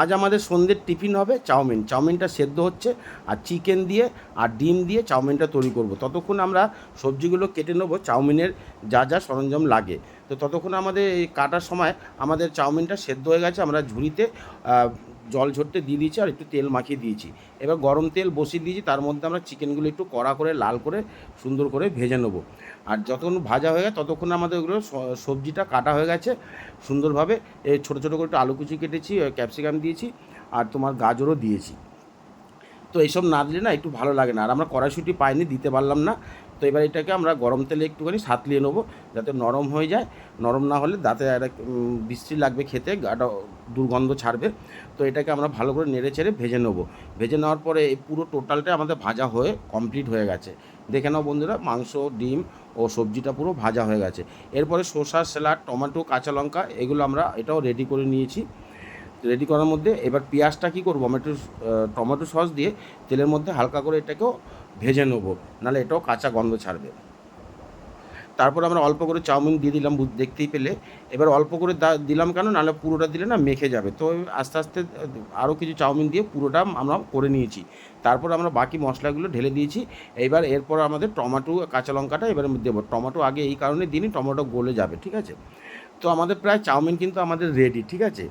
আজ আমাদের সন্ধ্যের টিফিন হবে চাউমিন। চাউমিনটা সেদ্ধ হচ্ছে আর চিকেন দিয়ে আর ডিম দিয়ে চাউমিনটা তৈরি করব। ততক্ষণ আমরা সবজিগুলো কেটে নেব, চাউমিনের যা যা সরঞ্জাম লাগে। তো ততক্ষণ আমাদের এই কাটার সময় আমাদের চাউমিনটা সেদ্ধ হয়ে গেছে, আমরা ঝুড়িতে জল ঝরতে দিয়ে দিয়েছি আর একটু তেল মাখিয়ে দিয়েছি। এবার গরম তেল বসিয়ে দিয়েছি, তার মধ্যে আমরা চিকেনগুলো একটু কড়া করে, লাল করে, সুন্দর করে ভেজে নেব। আর যতক্ষণ ভাজা হয়ে গেছে, ততক্ষণ আমাদের ওগুলো সবজিটা কাটা হয়ে গেছে সুন্দরভাবে। এই ছোটো ছোটো করে একটু আলু কুচি কেটেছি ক্যাপসিকাম দিয়েছি আর তোমার গাজরও দিয়েছি। তো এইসব না দিলে না একটু ভালো লাগে না। আর আমরা কড়াইশুঁটি পাইনি, দিতে পারলাম না। তো এবার এটাকে আমরা গরম তেলে একটুখানি সাতলিয়ে নেব, যাতে নরম হয়ে যায়। নরম না হলে দাঁতে একটা বিশ্রী লাগবে খেতে, গাটা দুর্গন্ধ ছাড়বে। তো এটাকে আমরা ভালো করে নেড়ে চেড়ে ভেজে নেব। ভেজে নেওয়ার পরে এই পুরো টোটালটা আমাদের ভাজা হয়ে কমপ্লিট হয়ে গেছে। দেখে নাও বন্ধুরা, মাংস, ডিম ও সবজিটা পুরো ভাজা হয়ে গেছে। এরপরে শসা, স্যালাড, টমেটো, কাঁচা লঙ্কা, এগুলো আমরা এটাও রেডি করে নিয়েছি। রেডি করার মধ্যে এবার পেঁয়াজটা কী করব? একটু টমেটো সস দিয়ে তেলের মধ্যে হালকা করে এটাকেও ভেজে নেব, নাহলে এটাও কাঁচা গন্ধ ছাড়বে। তারপর আমরা অল্প করে চাউমিন দিয়ে দিলাম দেখতেই পেলে। এবার অল্প করে দিলাম কেন? নাহলে পুরোটা দিলে না মেখে যাবে। তো আস্তে আস্তে, আরও কিছু চাউমিন দিয়ে পুরোটা আমরা করে নিয়েছি। তারপর আমরা বাকি মশলাগুলো ঢেলে দিয়েছি। এবার এরপর আমাদের টমাটো, কাঁচা লঙ্কাটা এবার দেবো। টমাটো আগে এই কারণে দিনই টমেটো গলে যাবে, ঠিক আছে? তো আমাদের প্রায় চাউমিন কিন্তু আমাদের রেডি ঠিক আছে?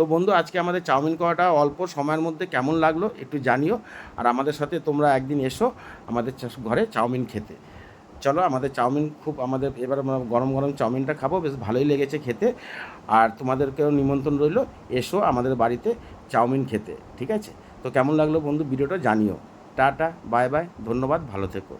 তো বন্ধু, আজকে আমাদের চাউমিন করাটা অল্প সময়ের মধ্যে কেমন লাগল একটু জানিও। আর আমাদের সাথে তোমরা একদিন এসো আমাদের ঘরে চাউমিন খেতে। চলো, আমাদের চাউমিন খুব আমাদের এবার গরম গরম চাউমিনটা খাব, বেশ ভালোই লেগেছে খেতে। আর তোমাদেরকেও নিমন্ত্রণ রইল, এসো আমাদের বাড়িতে চাউমিন খেতে, ঠিক আছে? তো কেমন লাগল বন্ধু, ভিডিওটা জানিও। টাটা, বাই বাই, ধন্যবাদ, ভালো থেকো।